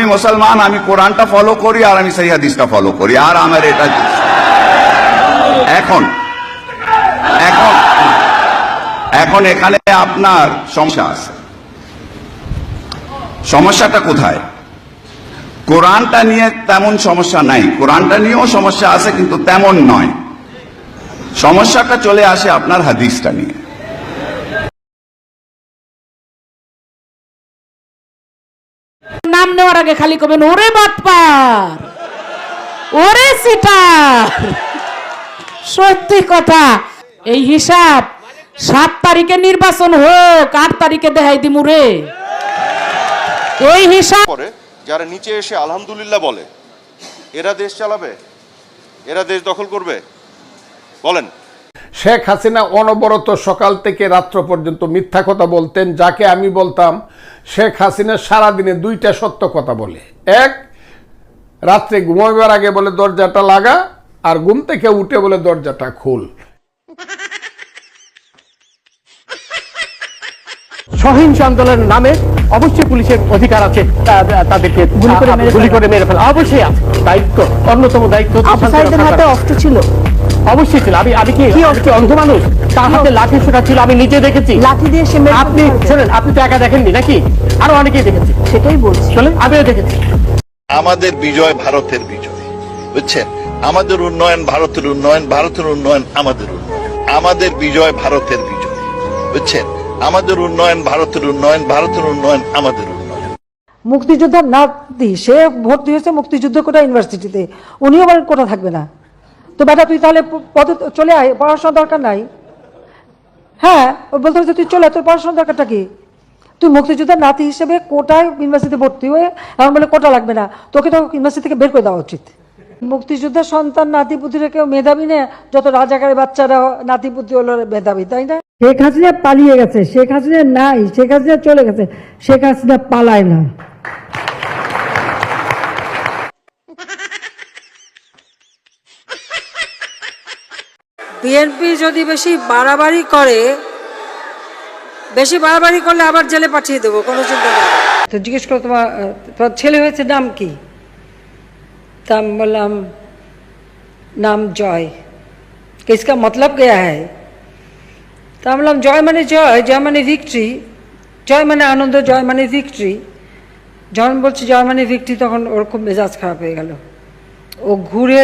আমি মুসলমান, আমি কোরআনটা ফলো করি আর আমি সেই হাদিসটা ফলো করি। আর আমার এটা এখন এখন এখন এখানে আপনার সমস্যা আছে। সমস্যাটা কোথায়? কোরআনটা নিয়ে তেমন সমস্যা নাই। কোরআনটা নিয়েও সমস্যা আছে, কিন্তু তেমন নয়। সমস্যাটা চলে আসে আপনার হাদিসটা নিয়ে। নাম নেওয়ার আগে খালি কবেন, ওরে বাটপার, ওরে সিটার। সত্যি কথা, এই হিসাব সাত তারিখে নির্বাচন হোক, আট তারিখে দেখাই দিমুরে এই হিসাব পরে যারা নিচে এসে আলহামদুলিল্লাহ বলে, এরা দেশ চালাবে? এরা দেশ দখল করবে? বলেন। শেখ হাসিনা অনবরত সকাল থেকে রাত্র পর্যন্ত মিথ্যা কথা বলতেন যাকে আমি বলতাম শেখ হাসিনা সারাদিনে দুইটা সত্য কথা বলে। এক রাত্রে ঘুমাইবার আগে বলে দরজাটা লাগা আর ঘুম থেকে উঠে বলে দরজাটা খুল। সহিংস আন্দোলনের নামে অবশ্যই পুলিশের অধিকার আছে তাদেরকে গুলি করে মেরে ফেলা। অবশ্যই আছে। দায়িত্ব অন্যতম দায়িত্ব হাতে অস্ত্র ছিল। অবশ্যই ছিল। আমি আমি কি কি অন্ধ মানুষ? তার হাতে লাঠি ছিল আমি নিজে দেখেছি। লাঠি দিয়ে সে আপনি শোনেন আপনি তো একা দেখেননি নাকি? আরও অনেকেই দেখেছি। সেটাই বলছি। চলেন আমিও দেখেছি। আমাদের বিজয় ভারতের বিজয় বুঝছেন? আমাদের উন্নয়ন ভারতের উন্নয়ন ভারতের উন্নয়ন আমাদের উন্নয়ন। আমাদের বিজয় ভারতের বিজয় বুঝছেন? আমাদের উন্নয়ন ভারতের উন্নয়ন ভারতের উন্নয়ন আমাদের উন্নয়ন। মুক্তিযোদ্ধার নাতি সে ভর্তি হয়েছে মুক্তিযুদ্ধ কোটা ইউনিভার্সিটিতে। উনিও বলেন কোটা থাকবে না। তো বেটা তুই তাহলে পদ চলে আয়, পড়াশোনার দরকার নাই। হ্যাঁ বলতে হচ্ছে তুই চলে তোর পড়াশোনার দরকারটা কি? তুই মুক্তিযোদ্ধার নাতি হিসেবে কোটায় ইউনিভার্সিটিতে ভর্তি হয়ে এখন বলে কোটা লাগবে না, তোকে তো ইউনিভার্সিটি থেকে বের করে দেওয়া উচিত। মুক্তিযোদ্ধার সন্তান নাতিপুতিরা কেউ মেধাবী না, যত রাজাকারের বাচ্চারা নাতিপুতি হলো মেধাবী, তাই না? শেখ হাসিনা পালিয়ে গেছে, শেখ হাসিনা নাই, শেখ হাসিনা চলে গেছে, শেখ হাসিনা পালায় না। বিএনপি যদি বেশি বাড়াবাড়ি করে বেশি বাড়াবাড়ি করলে আবার জেলে পাঠিয়ে দেবো কোনো চিন্তা নেই তো জিজ্ঞেস করো তোমার আহ, তোমার ছেলে হয়েছে নাম কি তা আমি বললাম নাম জয় कि इसका मतलब क्या है তা আমি বললাম জয় মানে জয় জয় মানে ভিক্টরি জয় মানে আনন্দ জয় মানে ভিক্টরি যখন বলছি জয় মানে ভিক্টরি তখন ওর খুব মেজাজ খারাপ হয়ে গেল ও ঘুরে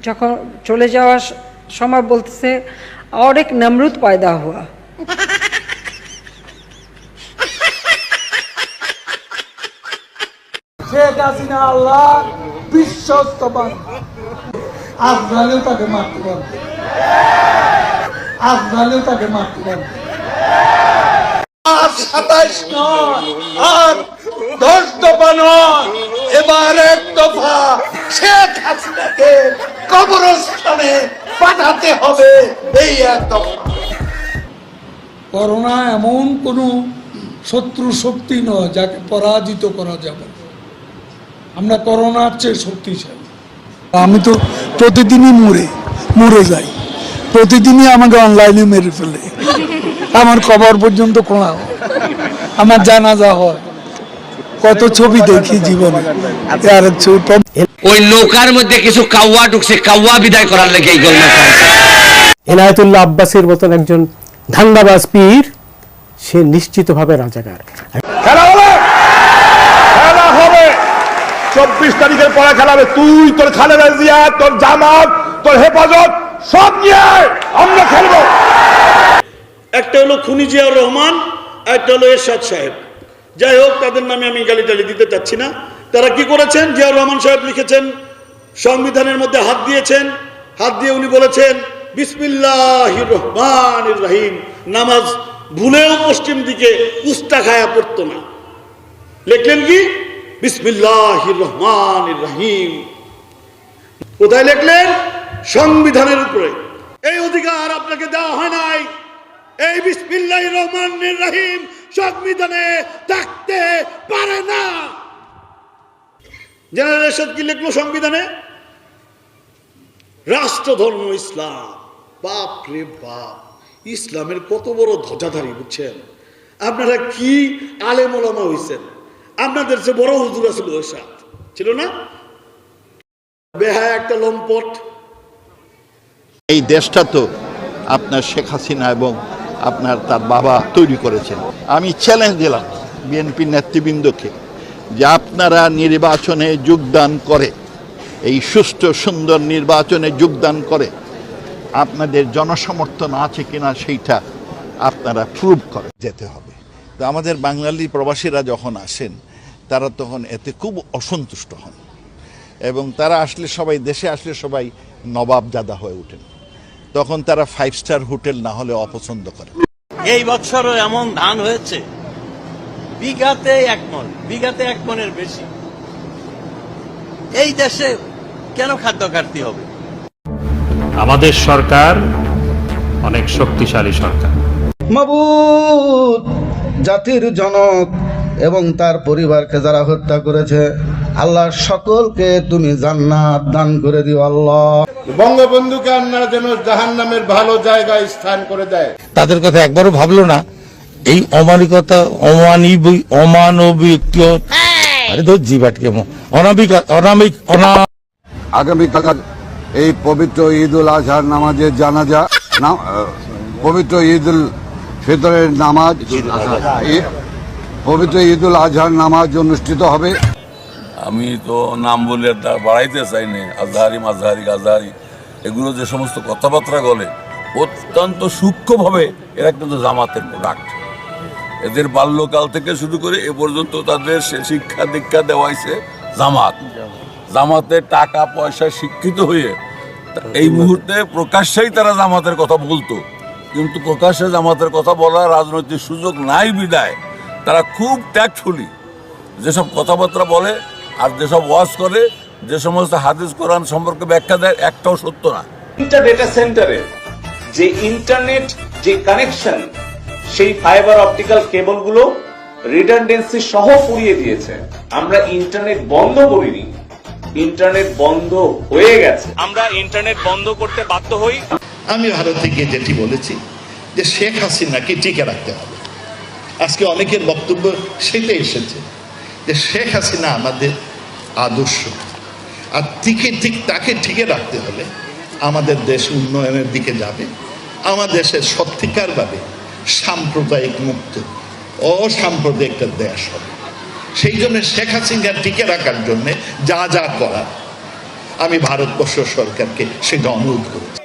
যখন চলে যাওয়ার স- সময় বলতেছে और एक नमरूद पैदा हुआ শেখ হাসিনা আল্লাহ বিশ্বস্ত বান্ধব আজরালেও তাকে মারতে পারবে আজরালেও তাকে মারতে পারবে আর সাতাইশ নয় আর দশ দফা নয় এবার এক দফা শেখ হাসিনাকে কবরস্থানে পাঠাতে হবে এই এক দফা করোনা এমন কোনো শত্রু শক্তি নয় যাকে পরাজিত করা যাবে। আমরা করোনার চেয়ে শক্তিশালী। আমি তো প্রতিদিনই মরে মরে যাই। প্রতিদিনই আমাকে অনলাইনে মেরে ফেলে। আমার কবর পর্যন্ত খোঁড়া হয়। আমার জানাজা হয়। কত ছবি দেখি জীবনে। আর ওই নৌকার মধ্যে কিছু কাউয়া ঢুকছে কাউয়া বিদায় করার লেগে এই গল্প এনায়তুল্লাহ আব্বাসের মতন একজন ধান্দাবাজ পীর সে নিশ্চিতভাবে রাজাকার। খেলা হবে! খেলা হবে! চব্বিশ তারিখের পরে খেলা হবে তুই তোর খালেদা জিয়া তোর জামাত তোর হেফাজত সব নিয়ে আমরা খেলব। একটা হলো খুনি জিয়াউর রহমান একটা হলো এরশাদ সাহেব। যাই হোক, তাদের নামে আমি গালি টালি দিতে চাচ্ছি না। তারা কি করেছেন? জিয়াউর রহমান সাহেব লিখেছেন, সংবিধানের মধ্যে হাত দিয়েছেন। হাত দিয়ে উনি বলেছেন বিসমিল্লাহ রহমান রাহিম, নামাজ ভুলেও পশ্চিম দিকে উস্তা খায়া পড়তো না। লিখলেন কি? বিসমিল্লাহ রহমান রাহিম। কোথায় লিখলেন? সংবিধানের উপরে। এই অধিকার আপনাকে দেওয়া হয় নাই। এই বিসমিল্লাহ রহমান রাহিম সংবিধানে থাকতে পারে না। জেনারেল এরশাদ কি লিখলো সংবিধানে? রাষ্ট্রধর্ম ইসলাম। বাপ রে বাপ, ইসলামের কত বড় ধ্বজাধারী, বুঝছেন? আপনারা কি আলেমোলামা হইছেন? আপনাদের যে বড় হুজুর আছিল ওরশাদ ছিল না? বেহায় একটা লম্পট। এই দেশটা তো আপনার শেখ হাসিনা এবং আপনার তার বাবা তৈরি করেছেন। আমি চ্যালেঞ্জ দিলাম বিএনপি নেতৃবৃন্দকে যে আপনারা নির্বাচনে যোগদান করে, এই সুষ্ঠু সুন্দর নির্বাচনে যোগদান করে আপনাদের জনসমর্থন আছে কিনা সেইটা আপনারা প্রুভ করে যেতে হবে। তো আমাদের বাঙালি প্রবাসীরা যখন আসেন, তারা তখন এতে খুব অসন্তুষ্ট হন। এবং তারা আসলে সবাই, দেশে আসলে সবাই নবাবজাদা হয়ে ওঠেন। তখন তারা ফাইভ স্টার হোটেল না হলে অপছন্দ করে। এই বছরও এমন ধান হয়েছে বিঘাতে এক মন বিঘাতে এক মনের বেশি। এই দেশে কেন খাদ্য ঘাটতি হবে? আমাদের সরকার অনেক শক্তিশালী সরকার। মাবুদ জাতির জনক এবং তার পরিবারকে যারা হত্যা করেছে আল্লাহ সকলকে তুমি জান্নাত দান করে দিও আল্লাহ। বঙ্গবন্ধুকে আন্না যেন জাহান নামের ভালো জায়গায় স্থান করে দেয়। তাদের কথা একবারও ভাবলো না। এই অমানিকতা অমানবিক অমানবিক আরে ধর জিবাটকে অনাবিক অনামিক অনা আগামীকাল এই পবিত্র ঈদ উল আজহার নামাজের জানাজা না- পবিত্র ঈদ উল ফিতরের নামাজ পবিত্র ঈদ উল আজহার নামাজ অনুষ্ঠিত হবে। আমি তো নাম বলে বাড়াইতে চাই না আজহারি মাজহারি গাজহারি, এগুলো যে সমস্ত কথাবার্তা বলে, অত্যন্ত সূক্ষ্মভাবে এরা কিন্তু জামাতের প্রোডাক্ট এদের বাল্যকাল থেকে শুরু করে এ পর্যন্ত তাদের সে শিক্ষা দীক্ষা দেওয়া হয়েছে জামাত জামাতের টাকা, পয়সা শিক্ষিত হয়ে এই মুহূর্তে প্রকাশ্যেই তারা জামাতের কথা বলতো। কিন্তু প্রকাশ্যে জামাতের কথা বলার রাজনৈতিক সুযোগ নাই বিদায়। তারা খুব ট্যাক্টফুলি যেসব কথাবার্তা বলে আর যেসব ওয়াজ করে যে সমস্ত হাদিস কোরআন সম্পর্কে ব্যাখ্যা দেয় একটাও সত্য না। তিনটা ডেটা সেন্টারে যে ইন্টারনেট যে কানেকশন সেই ফাইবার অপটিক্যাল কেবলগুলো রিডান্ডেন্সি সহ পুড়িয়ে দিয়েছে। আমরা ইন্টারনেট বন্ধ করিনি। ইন্টারনেট বন্ধ হয়ে গেছে। আমরা ইন্টারনেট বন্ধ করতে বাধ্য হই। আমি ভারতে গিয়ে যেটি বলেছি যে শেখ হাসিনাকে টিকে রাখতে হবে। আজকে অনেকের বক্তব্য সেটাই এসেছে যে শেখ হাসিনা আমাদের আদর্শ। আর টিকে ঠিক তাকে ঠিকে রাখতে হলে আমাদের দেশ উন্নয়নের দিকে যাবে, আমার দেশের সত্যিকারভাবে সাম্প্রদায়িক মুক্ত অসাম্প্রদায়িক একটা দেশ হবে। সেই জন্য শেখ হাসিনা টিকে রাখার জন্যে যা যা করার, আমি ভারতবর্ষ সরকারকে সেটা অনুরোধ করেছি।